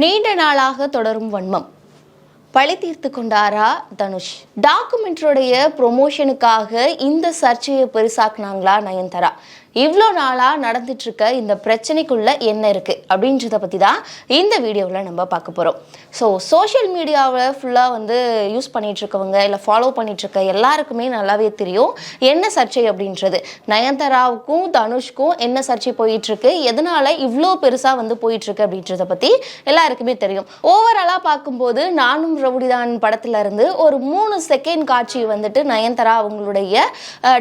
நீண்ட நாளாக தொடரும் வன்மம். பழி தீர்த்து கொண்டாரா தனுஷ்? டாக்குமெண்ட்ரோடைய ப்ரொமோஷனுக்காக இந்த சர்ச்சையை பெருசாக்குனாங்களா நயன்தாரா? இவ்வளோ நாளாக நடந்துட்டுருக்க இந்த பிரச்சனைக்குள்ள என்ன இருக்குது அப்படின்றத பற்றி தான் இந்த வீடியோவில் நம்ம பார்க்க போகிறோம் ஸோ சோஷியல் மீடியாவில் ஃபுல்லாக வந்து யூஸ் பண்ணிகிட்ருக்கவங்க இல்லை ஃபாலோ பண்ணிகிட்ருக்க எல்லாருக்குமே நல்லாவே தெரியும் என்ன சர்ச்சை அப்படின்றது. நயன்தாராவுக்கும் தனுஷ்க்கும் என்ன சர்ச்சை போயிட்டுருக்கு எதனால் எதனால இவ்வளோ பெருசாக வந்து போயிட்டுருக்கு அப்படின்றத பற்றி எல்லாருக்குமே தெரியும். ஓவராலாக பார்க்கும்போது நானும் ரவுடிதான் படத்துலேருந்து ஒரு மூணு செகண்ட் காட்சி வந்துட்டு நயன்தாரா அவங்களுடைய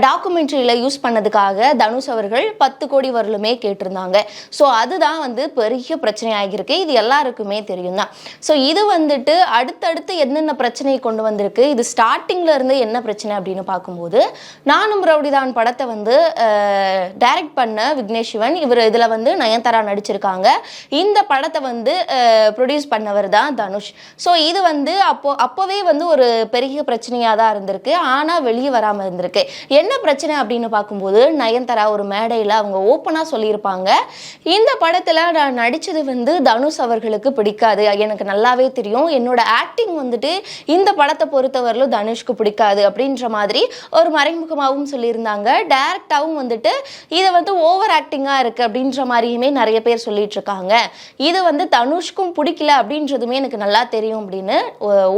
டாக்குமெண்ட்ரியில் யூஸ் பண்ணதுக்காக தனுஷ் அவர் அவர்கள் பத்து கோடி வரலுமே கேட்டிருந்தாங்க. ஸோ அதுதான் வந்து பெரிய பிரச்சனையாக ஆகியிருக்கு இது எல்லாருக்குமே தெரியும் தான் ஸோ இது வந்துட்டு அடுத்தடுத்து என்னென்ன பிரச்சனையை கொண்டு வந்திருக்கு? இது ஸ்டார்டிங்கில் இருந்து என்ன பிரச்சனை அப்படின்னு பார்க்கும்போது நானும் ரவுடிதான் படத்தை வந்து டைரக்ட் பண்ண விக்னேஷ் சிவன் இவர் இதில் வந்து நயன்தாரா நடிச்சிருக்காங்க. இந்த படத்தை வந்து ப்ரொடியூஸ் பண்ணவர் தான் தனுஷ். ஸோ இது வந்து அப்போ அப்போவே வந்து ஒரு பெரிய பிரச்சனையாக தான் இருந்திருக்கு. ஆனால் வெளியே வராமல் இருந்திருக்கு. என்ன பிரச்சனை அப்படின்னு பார்க்கும்போது நயன்தாரா ஒரு மேடையில் அவங்க ஓப்பனாக சொல்லியிருப்பாங்க. இந்த படத்தில் நான் நடித்தது வந்து தனுஷ் அவர்களுக்கு பிடிக்காது. எனக்கு நல்லாவே தெரியும். என்னோட ஆக்டிங் வந்துட்டு இந்த படத்தை பொறுத்தவரையிலும் தனுஷ்க்கு பிடிக்காது அப்படின்ற மாதிரி ஒரு மறைமுகமாகவும் சொல்லியிருந்தாங்க. டேரக்டாகவும் வந்துட்டு இதை வந்து ஓவர் ஆக்டிங்காக இருக்குது அப்படின்ற மாதிரியுமே நிறைய பேர் சொல்லிட்டு இருக்காங்க. இது வந்து தனுஷ்க்கும் பிடிக்கல அப்படின்றதுமே எனக்கு நல்லா தெரியும் அப்படின்னு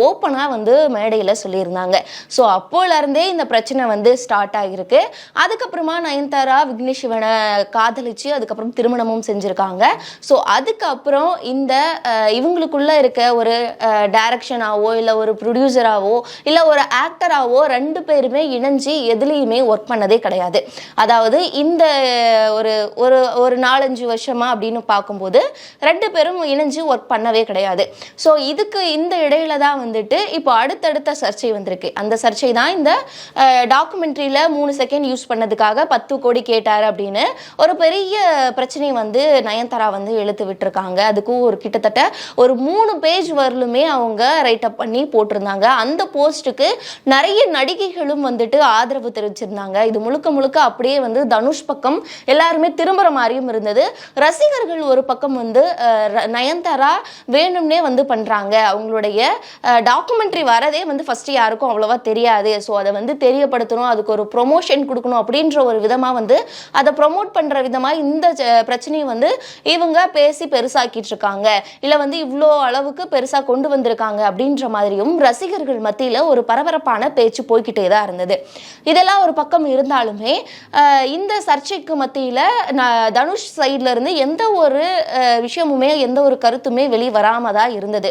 ஓப்பனாக வந்து மேடையில் சொல்லியிருந்தாங்க. ஸோ அப்போலேருந்தே இந்த பிரச்சனை வந்து ஸ்டார்ட் ஆகியிருக்கு அதுக்கப்புறமா நயன்தாரா விக்னேஷ் சிவனை காதலிச்சு அதுக்கப்புறம் திருமணமும் செஞ்சுருக்காங்க. ஸோ அதுக்கப்புறம் இந்த இவங்களுக்குள்ள இருக்க ஒரு டைரக்ஷனாவோ இல்லை ஒரு ப்ரொடியூசராகவோ இல்லை ஒரு ஆக்டராகவோ ரெண்டு பேருமே இணைஞ்சு எதுலேயுமே ஒர்க் பண்ணதே கிடையாது. அதாவது இந்த ஒரு ஒரு ஒரு நாலஞ்சு வருஷமா அப்படின்னு பார்க்கும்போது ரெண்டு பேரும் இணைஞ்சு ஒர்க் பண்ணவே கிடையாது. ஸோ இதுக்கு இந்த இடையில தான் வந்துட்டு இப்போ அடுத்தடுத்த சர்ச்சை வந்திருக்கு. அந்த சர்ச்சை தான் இந்த டாக்குமெண்ட்ரியில் மூணு செகண்ட் யூஸ் பண்ணதுக்காக பத்து கோடி கேட்டார் அப்படின்னு ஒரு பெரிய பிரச்சனை வந்து நயன்தாரா வந்து இழுத்து விட்டுருக்காங்க. அதுக்கும் ஒரு கிட்டத்தட்ட ஒரு மூணு பேஜ் வரலுமே அவங்க ரைட்டப் பண்ணி போட்டிருந்தாங்க. அந்த போஸ்ட்டுக்கு நிறைய நடிகைகளும் வந்துட்டு ஆதரவு தெரிவிச்சிருந்தாங்க. இது முழுக்க முழுக்க அப்படியே வந்து தனுஷ் பக்கம் எல்லாருமே திரும்புகிற மாதிரியும் இருந்தது. ரசிகர்கள் ஒரு பக்கம் வந்து ர- நயன்தாரா வேணும்னே வந்து பண்ணுறாங்க அவங்களுடைய டாக்குமெண்ட்ரி வரதே வந்து ஃபஸ்ட்டு யாருக்கும் அவ்வளோவா தெரியாது. ஸோ அதை வந்து தெரியப்படுத்தணும் அதுக்கு ஒரு ப்ரொமோஷன் கொடுக்கணும் அப்படின்ற ஒரு விதமாக வந்து அதை ப்ரொமோட் பண்ற விதமாக இந்த பிரச்சனையை வந்து இவங்க பேசி பெருசாக்கிட்டு இருக்காங்க. இல்லை வந்து இவ்வளோ அளவுக்கு பெருசா கொண்டு வந்திருக்காங்க அப்படின்ற மாதிரியும் ரசிகர்கள் மத்தியில ஒரு பரபரப்பான பேச்சு போய்கிட்டே தான் இருந்தது. இதெல்லாம் ஒரு பக்கம் இருந்தாலுமே இந்த சர்ச்சைக்கு மத்தியில ந- தனுஷ் சைட்ல இருந்து எந்த ஒரு விஷயமுமே எந்த ஒரு கருத்துமே வெளியே வராமல் தான் இருந்தது.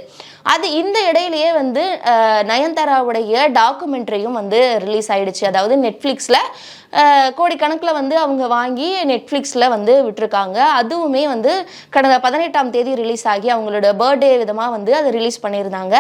அது இந்த இடையிலேயே வந்து நயன்தாராவுடைய டாக்குமெண்ட்ரியும் வந்து ரிலீஸ் ஆயிடுச்சு. அதாவது நெட்ஃப்ளிக்ஸில் கோடிக்கணக்கில் வந்து அவங்க வாங்கி நெட்ஃப்ளிக்ஸில் வந்து விட்டுருக்காங்க. அதுவுமே வந்து கடந்த பதினெட்டாம் தேதி ரிலீஸ் ஆகி அவங்களோட பர்த்டே விதமாக வந்து அதை ரிலீஸ் பண்ணியிருந்தாங்க.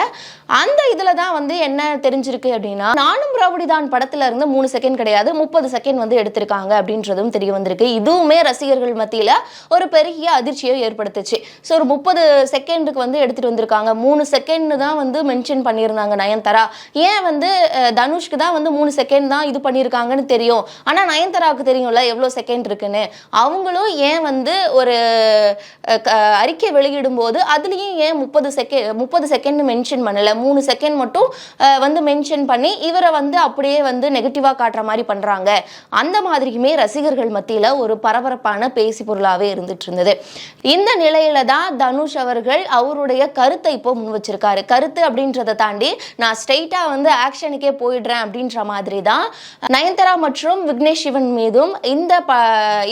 அந்த இதில் தான் வந்து என்ன தெரிஞ்சிருக்கு அப்படின்னா நானும் ரவுடிதான் படத்தில் இருந்து மூணு செகண்ட் கிடையாது முப்பது செகண்ட் வந்து எடுத்திருக்காங்க அப்படின்றதும் தெரிய வந்திருக்கு. இதுவுமே ரசிகர்கள் மத்தியில் ஒரு பெரிய அதிர்ச்சியை ஏற்படுத்துச்சு. ஸோ ஒரு முப்பது செகண்டுக்கு வந்து எடுத்துகிட்டு வந்திருக்காங்க. மூணு செகண்ட்னு தான் வந்து மென்ஷன் பண்ணியிருந்தாங்க நயன்தாரா. ஏன் வந்து தனுஷ்க்கு தான் வந்து மூணு செகண்ட் தான் இது பண்ணியிருக்காங்கன்னு தெரியும். ஆனால் நயன்தாராவுக்கு தெரியும்ல எவ்வளோ செகண்ட் இருக்குன்னு. அவங்களும் ஏன் வந்து ஒரு க- அறிக்கை வெளியிடும்போது அதுலேயும் ஏன் முப்பது செகண்ட் முப்பது செகண்ட் மென்ஷன் பண்ணல? மூணு செகண்ட் மட்டும் வந்து மென்ஷன் பண்ணி இவரை வந்து அப்படியே வந்து நெகட்டிவாக காட்டுற மாதிரி பண்ணுறாங்க அந்த மாதிரியுமே ரசிகர்கள் மத்தியில் ஒரு பரபரப்பான பேசி பொருளாகவே இருந்துட்டு இருந்தது. இந்த நிலையில தான் தனுஷ் அவர்கள் அவருடைய கருத்தை இப்போ முன் ஆரம்பிச்சிருக்காரு கருத்து அப்படின்றத தாண்டி நான் ஸ்ட்ரெயிட்டாக வந்து ஆக்ஷனுக்கே போயிடுறேன் அப்படின்ற மாதிரி தான் நயன்தாரா மற்றும் விக்னேஷ் சிவன் மீதும் இந்த ப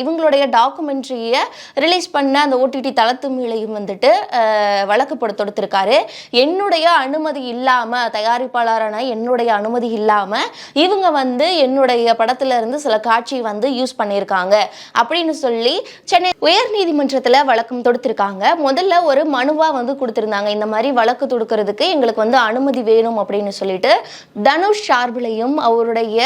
இவங்களுடைய டாக்குமெண்ட்ரியை ரிலீஸ் பண்ண அந்த ஓடிடி தளத்து மேலையும் வந்துட்டு வழக்கு தொடுத்திருக்காரு. என்னுடைய அனுமதி இல்லாம தயாரிப்பாளரான என்னுடைய அனுமதி இல்லாம இவங்க வந்து என்னுடைய படத்துல இருந்து சில காட்சி வந்து யூஸ் பண்ணியிருக்காங்க. அப்படின்னு சொல்லி சென்னை உயர் நீதிமன்றத்தில் வழக்கம் தொடுத்திருக்காங்க. முதல்ல ஒரு மனுவா வந்து கொடுத்திருந்தாங்க. இந்த மாதிரி வழக்கு தொடுக்கிறதுக்கு எங்களுக்கு வந்து அனுமதி வேணும் அப்படின்னு சொல்லிட்டு தனுஷ் சார்பிலையும் அவருடைய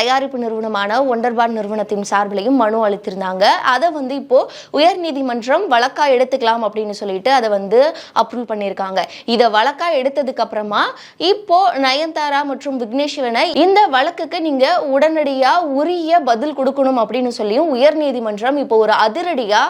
தயாரிப்பு நிறுவனமான நிறுவனமான ஒண்டர்பார் நிறுவனத்தின் சார்பிலையும் மனு அளித்திருந்தாங்க. அதை வந்து இப்போ உயர்நீதிமன்றம் வழக்கா எடுத்துக்கலாம் அப்படின்னு சொல்லிட்டு அதை வந்து அப்ரூவ் பண்ணியிருக்காங்க. இதை வழக்கா எடுத்ததுக்கு அப்புறமா இப்போ நயன்தாரா மற்றும் விக்னேஷ் இந்த வழக்குக்கு நீங்க உடனடியா உரிய பதில் கொடுக்கணும் அப்படின்னு சொல்லியும் உயர்நீதிமன்றம் இப்போ ஒரு அதிரடியா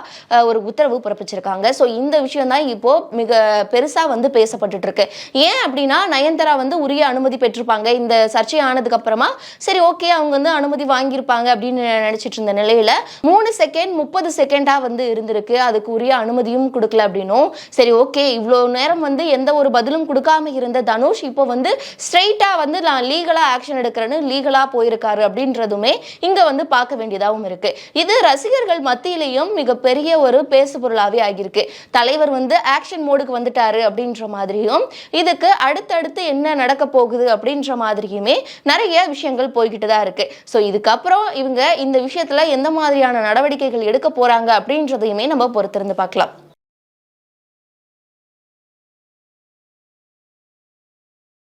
ஒரு உத்தரவு பிறப்பிச்சிருக்காங்க. ஸோ இந்த விஷயம் தான் இப்போ மிக பெருசா வந்து பேசப்பட்டுட்டு இருக்கு ஏன் அப்படின்னா நயன்தாரா வந்து உரிய அனுமதி பெற்றிருப்பாங்க. இந்த சர்ச்சை ஆனதுக்கு அப்புறமா சரி ஓகே அவங்க வந்து அனுமதி வாங்கியிருப்பாங்க அப்படின்னு நினைச்சிட்டு இருந்த நிலையில மூணு செகண்ட் முப்பது செகண்டா வந்து இருந்திருக்கு. அதுக்கு உரிய அனுமதியும் கொடுக்கல அப்படின்னும். சரி ஓகே இவ்வளோ நேரம் வந்து எந்த ஒரு பதிலும் கொடுக்காம இருந்த தனுஷ் இப்போ வந்து ஸ்ட்ரைட்டா வந்து நான் லீகலா ஆக்ஷன் எடுக்கிறேன்னு லீகலா போயிருக்காரு அப்படின்றதுமே இங்க வந்து பார்க்க வேண்டியதாகவும் இருக்கு. இது ரசிகர்கள் மத்தியிலையும் மிகப்பெரிய ஒரு பேசு பொருளாவே ஆகியிருக்கு. தலைவர் வந்து ஆக்ஷன் மோடுக்கு வந்துட்டாரு அப்படின்ற மாதிரி மாதிரியும் இதுக்கு அடுத்தடுத்து என்ன நடக்க போகுது அப்படின்ற மாதிரியுமே நிறைய விஷயங்கள் போய்கிட்டு தான் இருக்கு. ஸோ இதுக்கப்புறம் இவங்க இந்த விஷயத்துல எந்த மாதிரியான நடவடிக்கைகள் எடுக்க போறாங்க அப்படின்றதையுமே நம்ம பொறுத்திருந்து பார்க்கலாம்.